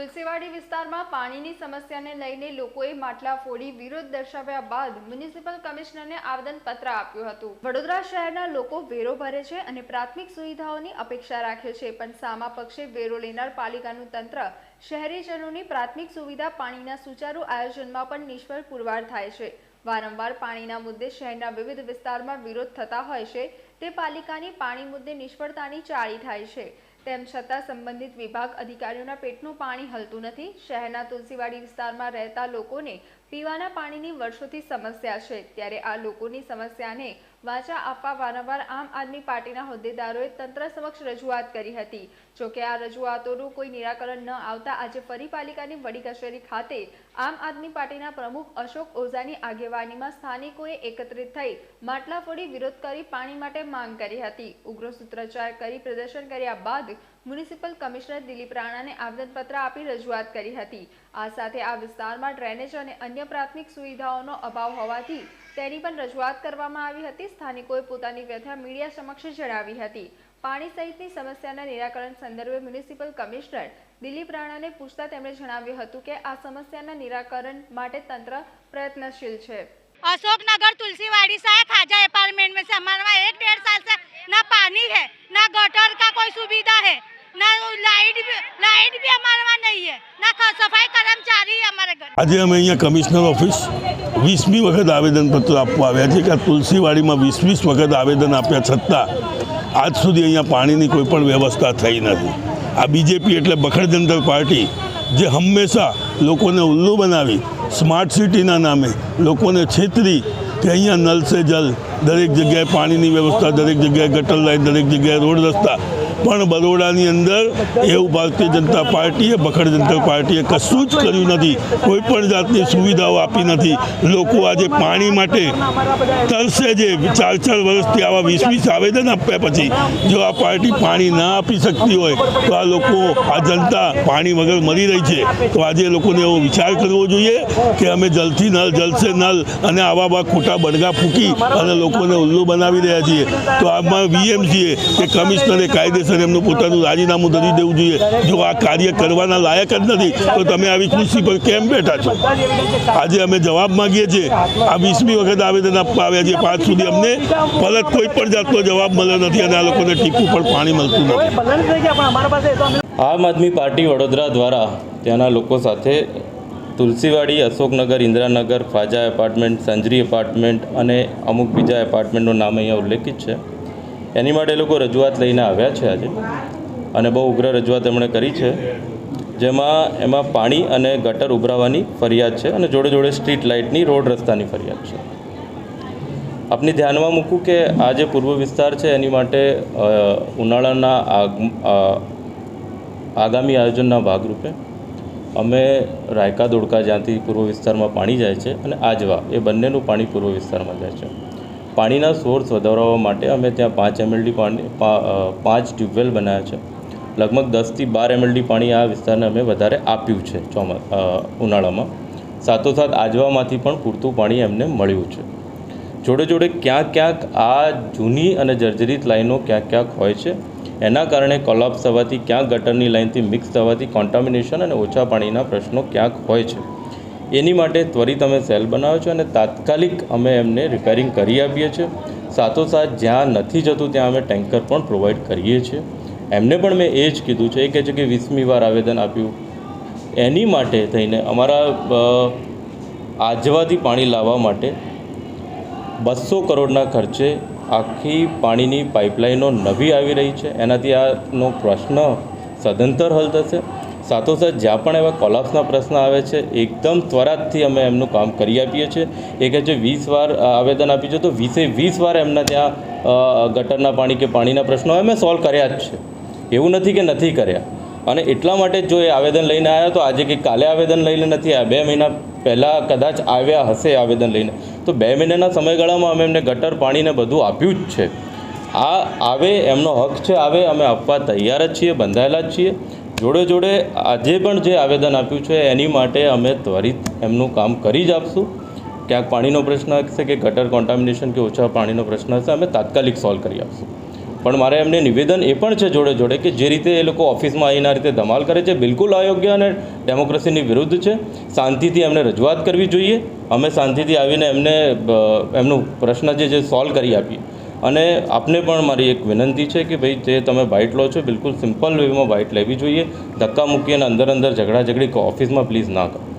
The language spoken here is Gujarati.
તુલસીવાડી વિસ્તારમાં પાણીની સમસ્યાને લઈને લોકોએ માટલા ફોડી વિરોધ દર્શાવ્યા બાદ મ્યુનિસિપલ કમિશનરને આવેદનપત્ર આપ્યું હતું. વડોદરા શહેરના લોકો વેરો ભરે છે અને પ્રાથમિક સુવિધાઓની અપેક્ષા રાખે છે, પણ સામા પક્ષે વેરો લેનાર પાલિકાનું તંત્ર શહેરીજનોની પ્રાથમિક સુવિધા પાણીના સુચારુ આયોજનમાં પણ નિષ્ફળ પુરવાર થાય છે. વારંવાર પાણીના મુદ્દે શહેરના વિવિધ વિસ્તારમાં વિરોધ થતા હોય છે, તે પાલિકાની પાણી મુદ્દે નિષ્ફળતાની ચાળી થાય છે. તેમ છતાં સંબંધિત વિભાગ અધિકારીઓના પેટનું પાણી હલતું નથી. શહેરના તુલસીવાડી વિસ્તારમાં રહેતા લોકોને પીવાના પાણીની વર્ષોથી સમસ્યા છે. ત્યારે આ લોકોની સમસ્યાને વાચા આપવા વારંવાર આમ આદમી પાર્ટીના હોદ્દેદારોએ તંત્ર સમક્ષ રજૂઆત કરી હતી. જોકે આ રજૂઆતોનું કોઈ નિરાકરણ ન આવતા આજે ફરી પાલિકાની વડી કચેરી ખાતે આમ આદમી પાર્ટીના પ્રમુખ અશોક ઓઝાની આગેવાનીમાં સ્થાનિકોએ એકત્રિત થઈ માટલા ફોડી વિરોધ કરી પાણી માટે માંગ કરી હતી. ઉગ્ર સૂત્રોચ્ચાર કરી પ્રદર્શન કર્યા બાદ મ્યુનિસિપલ કમિશનર દિલીપ રાણાને આવેદનપત્ર આપી રજૂઆત કરી હતી આ સાથે આ વિસ્તારમાં ડ્રેનેજ અને અન્ય પ્રાથમિક સુવિધાઓનો અભાવ હોવાથી તેની પણ રજૂઆત કરવામાં આવી હતી સ્થાનિકોએ પોતાની વ્યથા મીડિયા સમક્ષ જણાવી હતી પાણી સહિતની સમસ્યાના નિરાકરણ સંદર્ભે મ્યુનિસિપલ કમિશનર દિલીપ રાણાને પૂછતા તેમણે જણાવ્યું હતું કે આ સમસ્યાના નિરાકરણ માટે તંત્ર પ્રયત્નશીલ છે अशोक नगर तुलसीवाड़ी से है खाजा अपार्टमेंट में से हमारे वहाँ एक डेढ़ साल से ना पानी है ना गटर का कोई सुविधा है ना लाइट भी लाइट भी हमारे वहाँ नहीं है ना ख- सफाई कर्मचारी है हमारे घर આજે અમે અહીંયા કમિશનર ઓફિસ વીસમી વખત આવેદનપત્ર આપવા આવ્યા છે કે આ તુલસીવાડીમાં વીસ વીસ વખત આવેદન આપ્યા છતાં આજ સુધી અહીંયા પાણીની કોઈ પણ વ્યવસ્થા થઈ નથી આ બીજેપી એટલે બખડ જનતા પાર્ટી જે હંમેશા લોકોને ઉલ્લુ બનાવી સ્માર્ટ સિટીના નામે લોકોને છેતરી કે અહીંયા નલ સે જલ. દરેક જગ્યાએ પાણીની વ્યવસ્થા, દરેક જગ્યાએ ગટર લાઈન, દરેક જગ્યાએ રોડ રસ્તા. પણ બરોડાની અંદર એવું ભારતીય જનતા પાર્ટીએ બખડ જનતા પાર્ટીએ કશું જ કર્યું નથી. કોઈ પણ જાતની સુવિધાઓ આપી નથી. લોકો આજે પાણી માટે તરસે જે ચાર ચાર વર્ષથી આવા વીસ વીસ આવેદન આપ્યા પછી જો આ પાર્ટી પાણી ના આપી શકતી હોય, તો આ લોકો, આ જનતા પાણી વગર મરી રહી છે. તો આજે લોકોને એવો વિચાર કરવો જોઈએ કે અમે જલથી નલ જલસે નલ અને આવા આવા ખોટા બડગા ફૂંકી અને લોકોને ઉલ્લુ બનાવી રહ્યા છીએ. તો આમાં વીએમસીએ કે કમિશનરે કાયદેસર એમનું પોતાનું રાજીનામું ધરી દેવું જોઈએ. જો આ કાર્ય કરવાના લાયક જ નથી, તો તમે આવી ખુરશી પર કેમ બેઠા છો? આજે અમે જવાબ માગીએ છીએ, આ વીસમી વખત આવેદન આપવા આવ્યા છીએ. પાંચ સુધી અમને પરત કોઈ પણ જાતનો જવાબ મળ્યો નથી અને આ લોકોને ટીપું પણ પાણી મળતું નથી. આમ આદમી પાર્ટી વડોદરા દ્વારા ત્યાંના લોકો સાથે તુલસીવાડી, અશોકનગર, ઇન્દિરાનગર, ફાજા એપાર્ટમેન્ટ, સંજરી એપાર્ટમેન્ટ અને અમુક બીજા એપાર્ટમેન્ટનું નામ અહીંયા ઉલ્લેખિત છે. એની માટે લોકો રજૂઆત લઈને આવ્યા છે આજે. અને બહુ ઉગ્ર રજૂઆત એમણે કરી છે. જેમાં એમાં પાણી અને ગટર ઉભરાવાની ફરિયાદ છે અને જોડે જોડે સ્ટ્રીટ લાઇટની, રોડ રસ્તાની ફરિયાદ છે. આપની ધ્યાનમાં મૂકું કે આ જે પૂર્વ વિસ્તાર છે, એની માટે ઉનાળાના આગ આગામી આયોજનના ભાગરૂપે અમે રાયકા દોડકા જ્યાંથી પૂર્વ વિસ્તારમાં પાણી જાય છે અને આજવા એ બંનેનું પાણી પૂર્વ વિસ્તારમાં જાય છે. પાણીના સોર્સ વધારવા માટે અમે ત્યાં પાંચ એમએલડી પાણી પાંચ ટ્યુબવેલ બનાવ્યા છે. લગભગ દસથી બાર એમએલડી પાણી આ વિસ્તારને અમે વધારે આપ્યું છે ચોમા ઉનાળામાં. સાથોસાથ આજવામાંથી પણ પૂરતું પાણી એમને મળ્યું છે. જોડે જોડે ક્યાંક ક્યાંક આ જૂની અને જર્જરિત લાઈનો ક્યાંક ક્યાંક હોય છે. એના કારણે કોલાપ્સ થવાથી ક્યાંક ગટરની લાઇનથી મિક્સ થવાથી કોન્ટામિનેશન અને ઓછા પાણીના પ્રશ્નો ક્યાંક હોય છે. એની માટે ત્વરિત અમે સેલ બનાવ્યો છે અને તાત્કાલિક અમે એમને રિપેરિંગ કરી આપીએ છીએ. સાથોસાથ જ્યાં નથી જતું ત્યાં અમે ટેન્કર પણ પ્રોવાઈડ કરીએ છીએ. એમને પણ મેં એ જ કીધું છે. એ કહે છે કે વીસમી વાર આવેદન આપ્યું. એની માટે થઈને અમારા આજવાથી પાણી લાવવા માટે બસો કરોડના ખર્ચે આખી પાણીની પાઇપલાઇનો નવી આવી રહી છે. એનાથી આનો પ્રશ્ન સદંતર હલ થશે. સાથોસાથ જ્યાં પણ એવા કોલાપ્સના પ્રશ્ન આવે છે, એકદમ ત્વરાતથી અમે એમનું કામ કરી આપીએ છીએ. એ કહે છે, વીસ વાર આવેદન આપ્યું છે. તો વીસે વીસ વાર એમના ત્યાં ગટરના પાણી કે પાણીના પ્રશ્નો અમે સોલ્વ કર્યા જ છે. એવું નથી કે નથી કર્યા. અને એટલા માટે જો એ આવેદન લઈને આવ્યા, તો આજે કે કાલે આવેદન લઈને નથી આવ્યા. બે મહિના પહેલાં કદાચ આવ્યા હશે આવેદન લઈને. તો બે મહિનાના સમયગાળામાં અમે એમને ગટર પાણીને બધું આપ્યું જ છે. આ આવે, એમનો હક છે, આવે, અમે આપવા તૈયાર જ છીએ, બંધાયેલા જ છીએ. જોડે જોડે આજે પણ જે આવેદન આપ્યું છે એની માટે અમે ત્વરિત એમનું કામ કરી જ આપશું. ક્યાંક પાણીનો પ્રશ્ન હશે કે ગટર કોન્ટામિનેશન કે ઓછા પાણીનો પ્રશ્ન હશે, અમે તાત્કાલિક સોલ્વ કરી આપશું. પણ મારે એમને નિવેદન એ પણ છે જોડે જોડે કે જે રીતે એ લોકો ઓફિસમાં આવીને આ રીતે ધમાલ કરે છે, બિલકુલ અયોગ્ય અને ડેમોક્રેસીની વિરુદ્ધ છે. શાંતિથી એમને રજૂઆત કરવી જોઈએ. અમે શાંતિથી આવીને એમને એમનું પ્રશ્ન જે છે સોલ્વ કરી આપીએ. અને આપને પણ મારી એક વિનંતી છે કે ભાઈ જે તમે બાઇટ લો છો, બિલકુલ સિમ્પલ વેમાં બાઇટ લેવી જોઈએ. ધક્કા મૂકી અને અંદર અંદર ઝઘડા ઝઘડી ઓફિસમાં પ્લીઝ ના કરો.